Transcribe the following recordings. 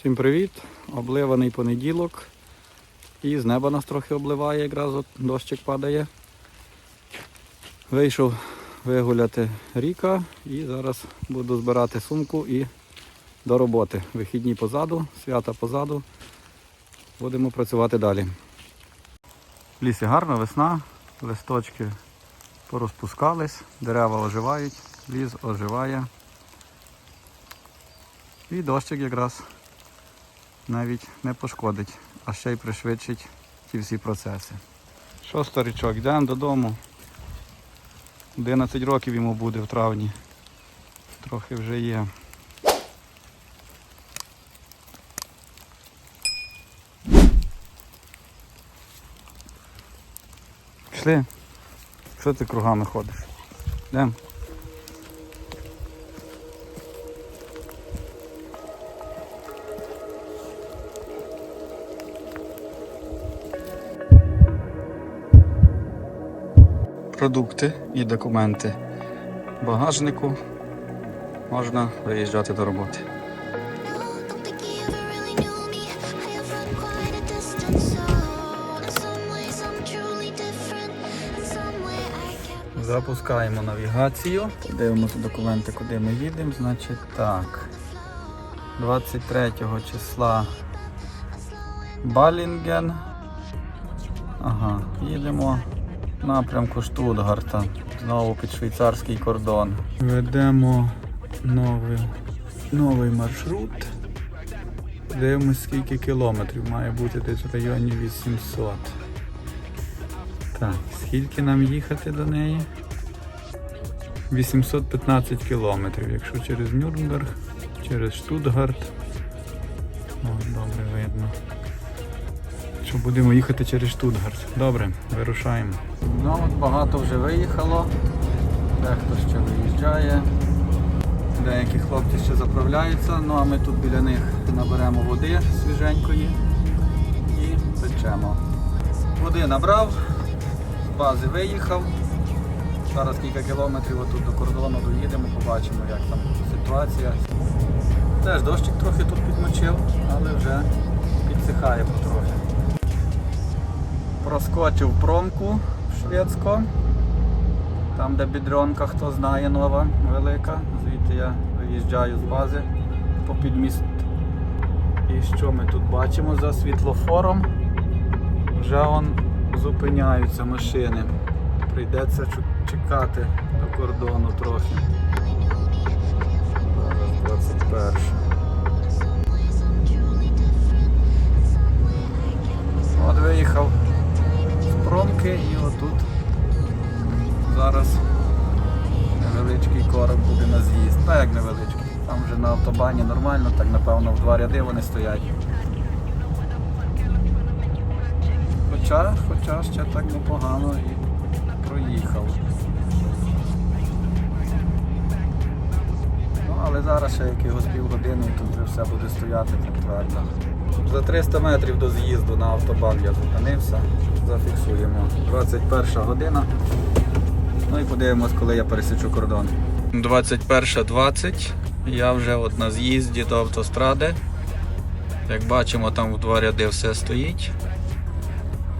Всім привіт! Обливаний понеділок. І з неба нас трохи обливає, якраз от дощик падає. Вийшов вигуляти ріка і зараз буду збирати сумку і до роботи. Вихідні позаду, свята позаду. Будемо працювати далі. В лісі гарна весна, листочки порозпускались, дерева оживають, ліс оживає. І дощик якраз навіть не пошкодить, а ще й пришвидшить ті всі процеси. Що, старичок, йдемо додому. 11 років йому буде в травні. Трохи вже є. Пішли. Що ти кругами ходиш? Йдемо. Продукти і документи в багажнику. Можна виїжджати до роботи. Запускаємо навігацію. Подивимося документи, куди ми їдемо. Значить так. 23 числа Балінген. Ага, їдемо напрямку Штутгарта. Знову під швейцарський кордон. Ведемо новий, новий маршрут. Дивимось, скільки кілометрів має бути десь в районі 800. Так, скільки нам їхати до неї? 815 кілометрів, якщо через Нюрнберг, через Штутгарт. О, добре видно. Що будемо їхати через Штутгарт. Добре, вирушаємо. Ну багато вже виїхало. Дехто ще виїжджає. Деякі хлопці ще заправляються, ну а ми тут біля них наберемо води свіженької і печемо. Води набрав, з бази виїхав. Зараз кілька кілометрів отут до кордону доїдемо, побачимо, як там ситуація. Теж дощик трохи тут підмочив, але вже підсихає потрохи. Проскочив промку шведську. Там, де бідронка, хто знає, нова, велика. Звідти я виїжджаю з бази по підміст. І що ми тут бачимо за світлофором? Вже он зупиняються машини. Прийдеться чекати до кордону трохи. Зараз 21. Нормально, так напевно в два ряди вони стоять. Хоча, хоча ще так непогано і проїхав. Ну, але зараз ще якихось півгодини і тут вже все буде стояти так твердо. За 300 метрів до з'їзду на автобан я зупинився. Зафіксуємо. 21 година. Ну і подивимось, коли я пересічу кордон. 21.20. Я вже от на з'їзді до автостради. Як бачимо, там в два ряди все стоїть.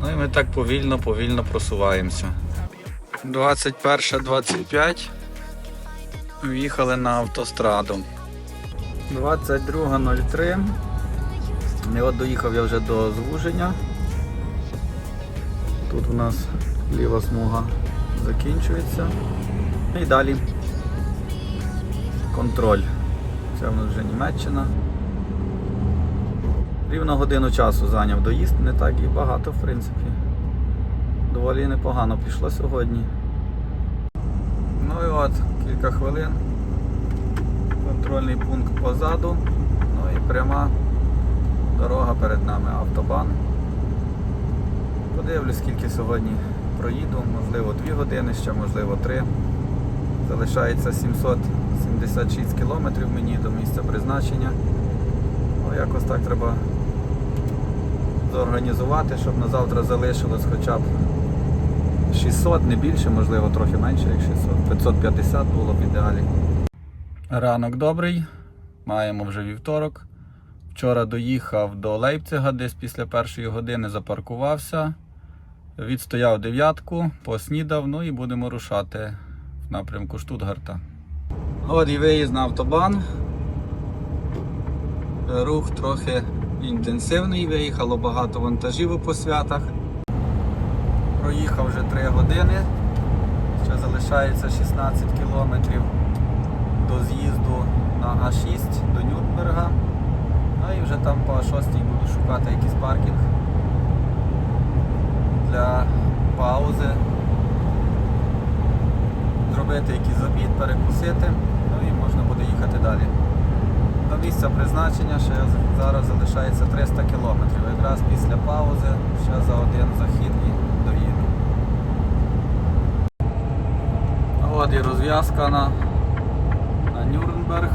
Ну і ми так повільно, повільно просуваємося. 21.25. В'їхали на автостраду. 22.03. І от доїхав я вже до звуження. Тут у нас ліва смуга закінчується. І далі контроль. Це в нас вже Німеччина. Рівно годину часу зайняв доїзд, не так і багато, в принципі. Доволі непогано пішло сьогодні. Ну і от, кілька хвилин. Контрольний пункт позаду. Ну і пряма дорога перед нами, автобан. Подивлюсь, скільки сьогодні проїду, можливо 2 години, ще можливо 3. Залишається 776 кілометрів мені до місця призначення. Ну, якось так треба зорганізувати, щоб на завтра залишилось хоча б 600, не більше, можливо, трохи менше, як 600. 550 було б ідеалі. Ранок добрий. Маємо вже вівторок. Вчора доїхав до Лейпцига, десь після першої години запаркувався. Відстояв дев'ятку, поснідав, ну і будемо рушати в напрямку Штутгарта. От і виїзд на автобан. Рух трохи інтенсивний, виїхало багато вантажів по святах. Проїхав вже 3 години. Ще залишається 16 кілометрів до з'їзду на А6 до Нюрнберга. Ну і вже там по А6 буду шукати якийсь паркінг для паузи. Зробити якийсь обід, перекусити, буде їхати далі. До місця призначення ще зараз залишається 300 кілометрів. Якраз після паузи ще за один захід і доїду. От і розв'язка на, на Нюрнберг,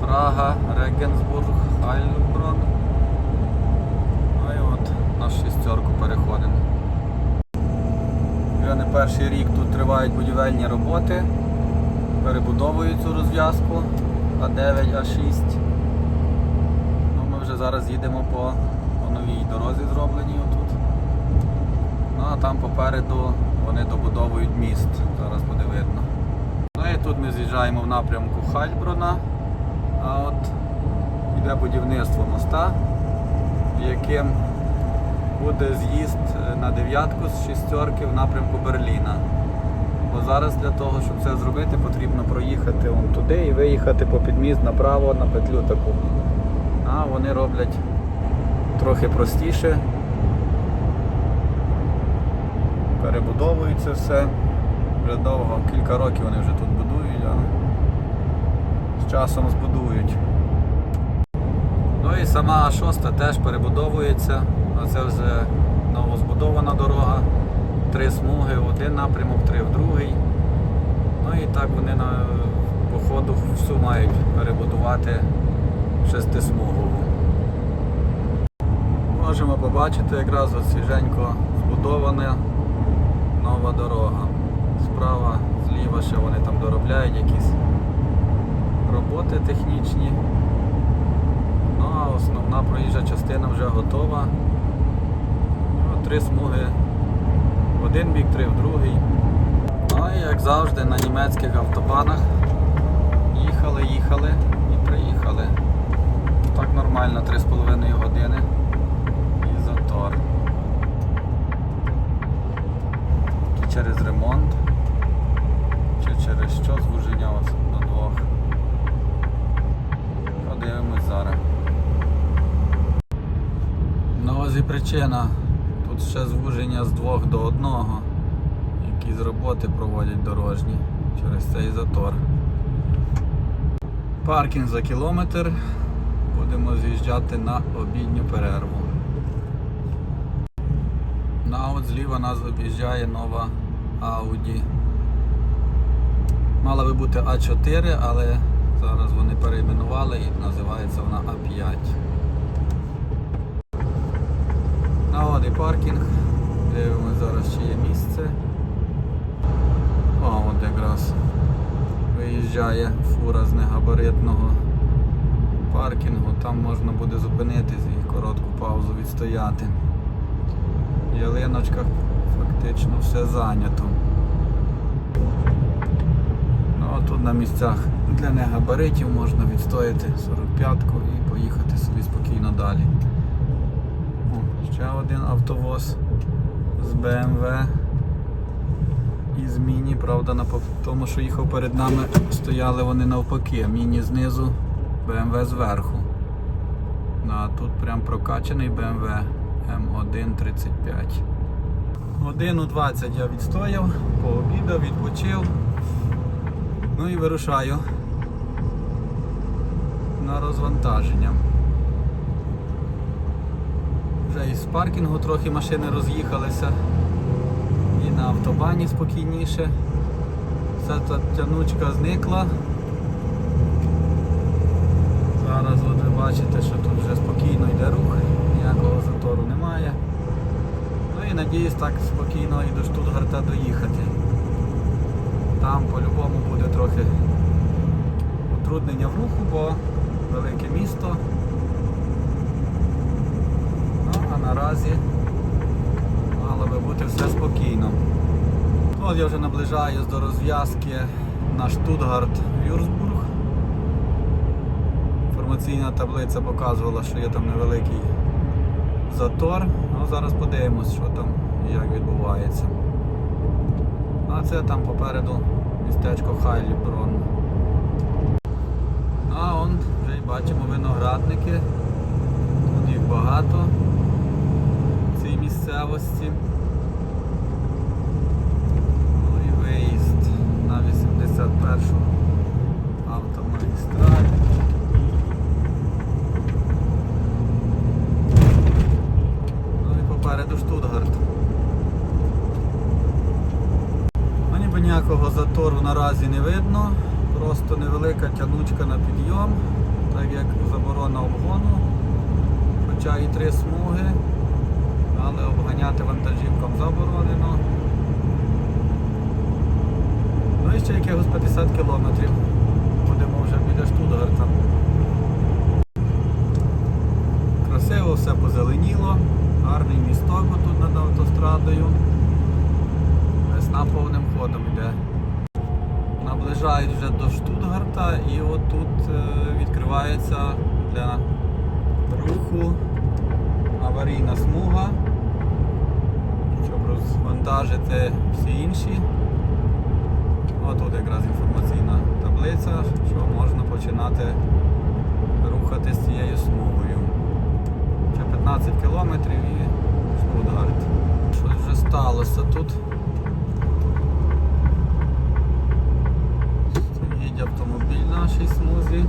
Прага, Регенсбург, Хайлброн. Ну і от на шістерку переходимо. Вже не перший рік тут тривають будівельні роботи. Перебудовують цю розв'язку А9, А6. Ну, ми вже зараз їдемо по, по новій дорозі зробленій отут. Ну а там попереду вони добудовують міст. Зараз буде видно. Ну і тут ми з'їжджаємо в напрямку Хальброна. А от йде будівництво моста, яким буде з'їзд на дев'ятку з шістерки в напрямку Берліна. Бо зараз для того, щоб це зробити, потрібно проїхати вон туди і виїхати по підміст направо на петлю таку. А вони роблять трохи простіше. Перебудовують це все. Вже довго, кілька років вони вже тут будують, а з часом збудують. Ну і сама А6 теж перебудовується. Оце вже новозбудована дорога. Три смуги в один напрямок, три в другий. Ну і так вони на, по всю мають перебудувати шестисмугову. Можемо побачити якраз свіженько збудована нова дорога. Справа, зліва ще вони там доробляють якісь роботи технічні. Ну а основна проїжджа частина вже готова. Ну, Три смуги один бік, три в другий. Ну і як завжди на німецьких автобанах їхали, їхали і приїхали. Так нормально 3,5 години і затор. Чи через ремонт, чи через що звуження ось до двох. Подивимось зараз. Ну ось і причина. Тут ще звуження з двох до одного. Якісь роботи проводять дорожні через цей затор. Паркінг за кілометр. Будемо з'їжджати на обідню перерву. Ну, а от зліва нас об'їжджає нова Audi. Мала би бути А4, але зараз вони перейменували і називається вона А5. А паркінг. Дивимось зараз, чи є місце. О, от якраз виїжджає фура з негабаритного паркінгу. Там можна буде зупинитись і коротку паузу відстояти. В ялиночках фактично все зайнято. Ну, а тут на місцях для негабаритів можна відстояти 45-ку і поїхати собі спокійно далі. Ще один автовоз з BMW і з Міні, правда, на тому, що їхав перед нами, стояли вони навпаки, Міні знизу, BMW зверху. Ну, а тут прям прокачаний BMW М135. Годину 20 я відстояв, пообідав, відпочив. Ну і вирушаю на розвантаження. Вже із паркінгу трохи машини роз'їхалися. І на автобані спокійніше. Та тянучка зникла. Зараз от ви бачите, що тут вже спокійно йде рух, ніякого затору немає. Ну і надіюсь так спокійно і до Штутгарта доїхати. Там по-любому буде трохи утруднення в руху, бо велике місто. Наразі мало би бути все спокійно. От я вже наближаюсь до розв'язки на Штутгарт Вюрсбург. Інформаційна таблиця показувала, що є там невеликий затор. Ну, зараз подивимось, що там і як відбувається. А це там попереду містечко Хайліброн. А он вже й бачимо виноградники. Тут їх багато місцевості. Ну і виїзд на 81 автомагістраль. Ну і попереду Штутгарт. Ну ніби ніякого затору наразі не видно, просто невелика тянучка на підйом, так як заборона обгону, хоча і три смуги, але обганяти вантажівкам заборонено. Ну і ще якихось 50 кілометрів. Будемо вже біля Штутгарта. Красиво все позеленіло, гарний місток тут над автострадою. Весна повним ходом йде. Наближають вже до Штутгарта і отут е, відкривається для руху аварійна смуга, щоб розвантажити всі інші. Отут якраз інформаційна таблиця, що можна починати рухатись цією смугою. Ще 15 кілометрів і Штутгарт. Щось вже сталося тут. Стоїть автомобіль на нашій смузі.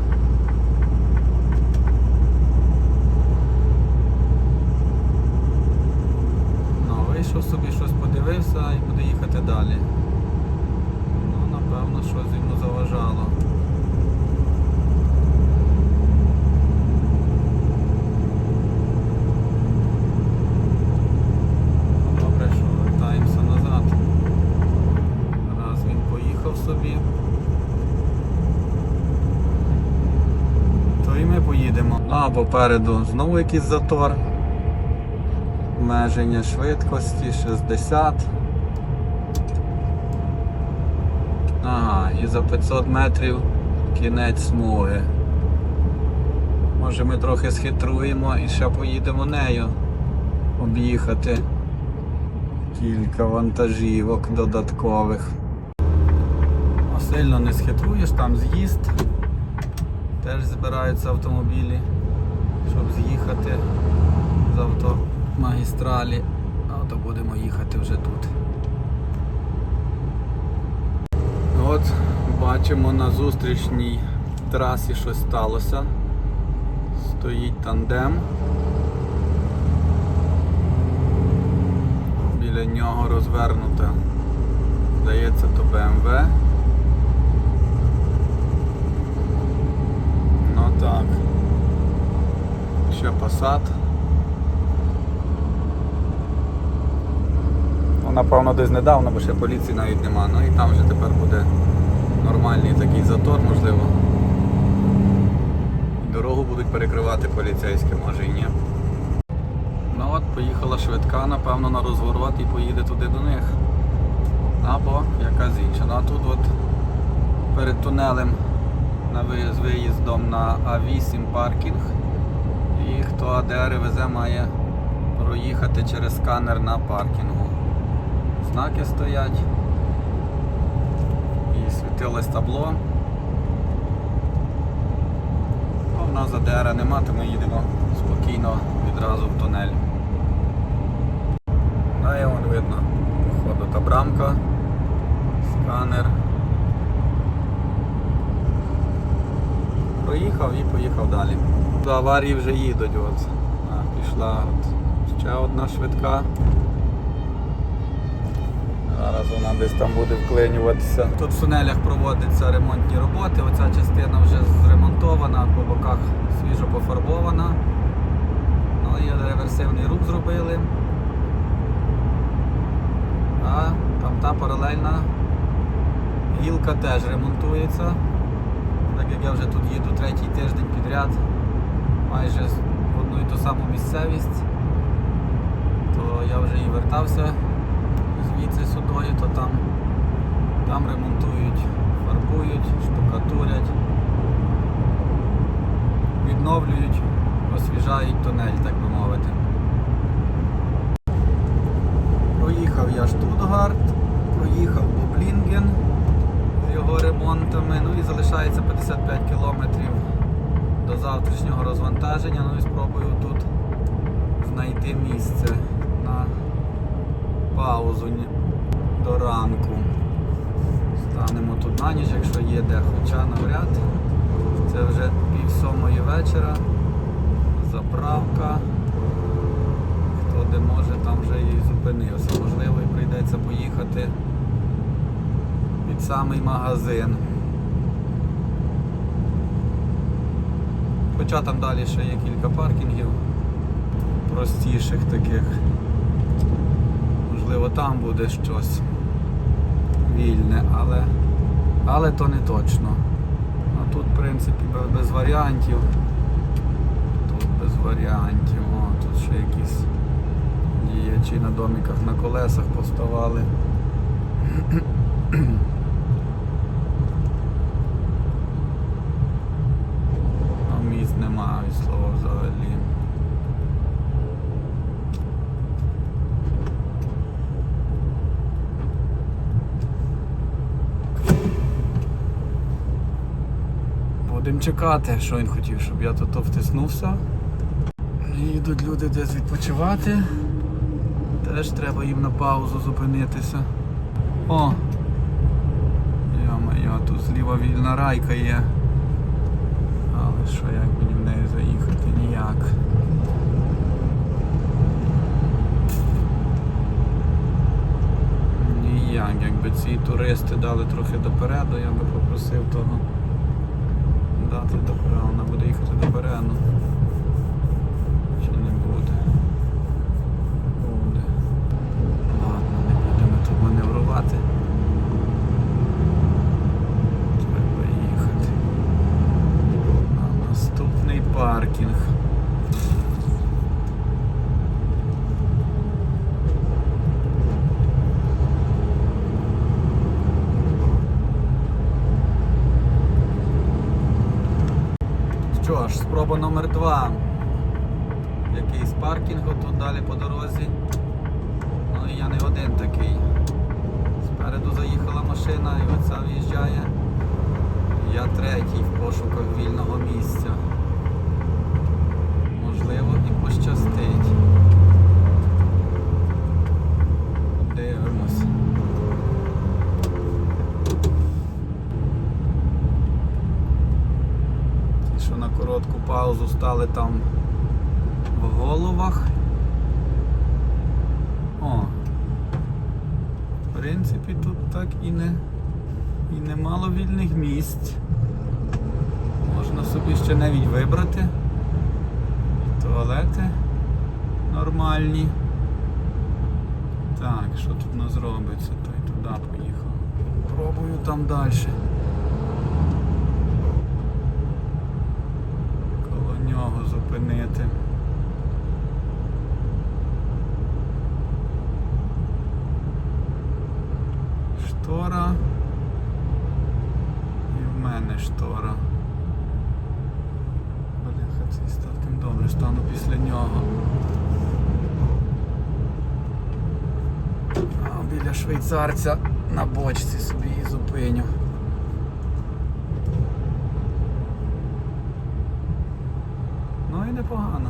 Ну, собі щось подивився і буде їхати далі. Ну, напевно, щось йому заважало. Добре, що вертаємося назад. Раз він поїхав собі. То і ми поїдемо. А попереду знову якийсь затор. Обмеження швидкості 60. Ага, і за 500 метрів кінець смуги. Може ми трохи схитруємо і ще поїдемо нею об'їхати кілька вантажівок додаткових. Ну, Сильно не схитруєш, там з'їзд. Теж збираються автомобілі, щоб з'їхати з автомагістралі. А то будемо їхати вже тут. Ну От бачимо на зустрічній трасі щось сталося. Стоїть тандем. Біля нього розвернута, здається, то BMW. Ну так. Ще Passat. Ну, напевно, десь недавно, бо ще поліції навіть нема. Ну і там вже тепер буде нормальний такий затор, можливо. Дорогу будуть перекривати поліцейські, може і ні. Ну от, поїхала швидка, напевно, на розворот і поїде туди до них. Або якась інша. Ну а тут от перед тунелем на з виїздом на А8 паркінг. І хто АДР везе, має проїхати через сканер на паркінгу. Знаки стоять. І світилось табло. Ну, в нас АДР нема, то ми їдемо спокійно відразу в тунель. Да, і вон видно. Походу та брамка, сканер. Проїхав і поїхав далі. До аварії вже їдуть. От. А, пішла от ще одна швидка. Зараз вона десь там буде вклинюватися. Тут в тунелях проводяться ремонтні роботи. Оця частина вже зремонтована, по боках свіжо пофарбована. Ну і реверсивний рух зробили. А там та паралельна гілка теж ремонтується. Так як я вже тут їду третій тиждень підряд, майже в одну і ту саму місцевість. то я вже і вертався звідси сюдою, то там, там ремонтують, фарбують, штукатурять, відновлюють, освіжають тунель, так би мовити. Проїхав я Штутгарт, проїхав Боблінген з його ремонтами, ну і залишається 55 кілометрів до завтрашнього розвантаження. Ну і спробую тут знайти місце паузу до ранку. Станемо тут на ніч, якщо є де, хоча навряд. Це вже пів сьомої вечора. Заправка. Хто де може, там вже і зупинився. Можливо, і прийдеться поїхати під самий магазин. Хоча там далі ще є кілька паркінгів простіших таких. Можливо, там буде щось вільне, але, але то не точно. А тут, в принципі, без, варіантів. Тут без варіантів. О, тут ще якісь діячі на домиках на колесах поставали. А місць немає від слова взагалі. Чекати, що він хотів, щоб я тут втиснувся. Їдуть люди десь відпочивати. Теж треба їм на паузу зупинитися. О! Йо-моє, тут зліва вільна райка є. Але що, як мені в неї заїхати? Ніяк. Ніяк, якби ці туристи дали трохи допереду, я би попросив того дати допереду. Вона буде їхати допереду. Чи не буде? Буде. Ладно, не будемо тут маневрувати. Треба їхати. На наступний паркінг. Що ж, спроба номер два. Якийсь паркінг тут далі по дорозі. Ну і я не один такий. Спереду заїхала машина і оця в'їжджає. Я третій в пошуках вільного місця. Можливо і пощастить. Дивимось. Ті, що на коротку паузу стали там в головах. О. В принципі, тут так і не і немало вільних місць. Можна собі ще навіть вибрати. І туалети нормальні. Так, що тут у нас робиться? Той туди поїхав. Пробую там далі. Штора. І в мене штора. Бляха, цей статим добре стану після нього. А біля швейцарця на бочці собі і зупиню. Ну і непогано.